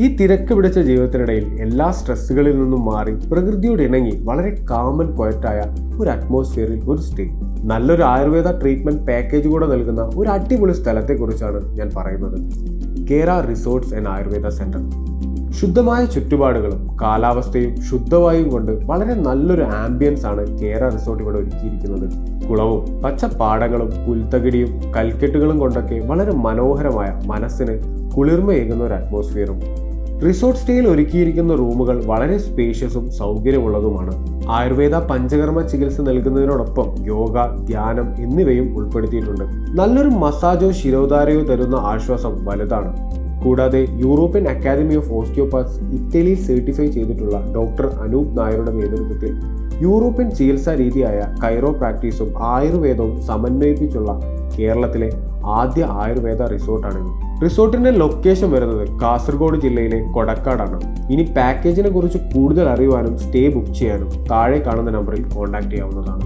ഈ തിരക്ക് പിടിച്ച ജീവിതത്തിനിടയിൽ എല്ലാ സ്ട്രെസ്സുകളിൽ നിന്നും മാറി പ്രകൃതിയോട് ഇണങ്ങി വളരെ കാമൻ ക്വയറ്റായ ഒരു അറ്റ്മോസ്ഫിയറിൽ ഒരു സ്റ്റേ നല്ലൊരു ആയുർവേദ ട്രീറ്റ്മെന്റ് പാക്കേജ് കൂടെ നൽകുന്ന ഒരു അടിപൊളി സ്ഥലത്തെക്കുറിച്ചാണ് ഞാൻ പറയുന്നത്. Kera resorts and Ayurveda centre ശുദ്ധമായ ചുറ്റുപാടുകളും കാലാവസ്ഥയും ശുദ്ധവായും കൊണ്ട് വളരെ നല്ലൊരു ആംബിയൻസ് ആണ് കേര റിസോർട്ട് ഇവിടെ ഒരുക്കിയിരിക്കുന്നത്. കുളവും പച്ചപ്പാടങ്ങളും പുൽത്തകിടിയും കൽക്കെട്ടുകളും കൊണ്ടൊക്കെ വളരെ മനോഹരമായ മനസ്സിന് കുളിർമയേകുന്ന ഒരു അറ്റ്മോസ്ഫിയറും റിസോർട്ട് സ്റ്റേയിൽ ഒരുക്കിയിരിക്കുന്ന റൂമുകൾ വളരെ സ്പേഷ്യസും സൗകര്യമുള്ളതുമാണ്. ആയുർവേദ പഞ്ചകർമ്മ ചികിത്സ നൽകുന്നതിനോടൊപ്പം യോഗ ധ്യാനം എന്നിവയും ഉൾപ്പെടുത്തിയിട്ടുണ്ട്. നല്ലൊരു മസാജോ ശിരോധാരയോ തരുന്ന ആശ്വാസം വലുതാണ്. കൂടാതെ യൂറോപ്യൻ അക്കാദമി ഓഫ് ഓസ്റ്റിയോപാത്സ് ഇറ്റലിയിൽ സർട്ടിഫൈ ചെയ്തിട്ടുള്ള ഡോക്ടർ അനൂപ് നായരുടെ നേതൃത്വത്തിൽ യൂറോപ്യൻ ചികിത്സാ രീതിയായ കൈറോ പ്രാക്ടീസും ആയുർവേദവും സമന്വയിപ്പിച്ചുള്ള കേരളത്തിലെ ആദ്യ ആയുർവേദ റിസോർട്ടാണ് റിസോർട്ടിന്റെ ലൊക്കേഷൻ വരുന്നത് കാസർഗോഡ് ജില്ലയിലെ കൊടക്കാടാണ്. ഇനി പാക്കേജിനെ കുറിച്ച് കൂടുതൽ അറിയുവാനും സ്റ്റേ ബുക്ക് ചെയ്യാനും താഴെ കാണുന്ന നമ്പറിൽ കോൺടാക്ട് ചെയ്യാവുന്നതാണ്.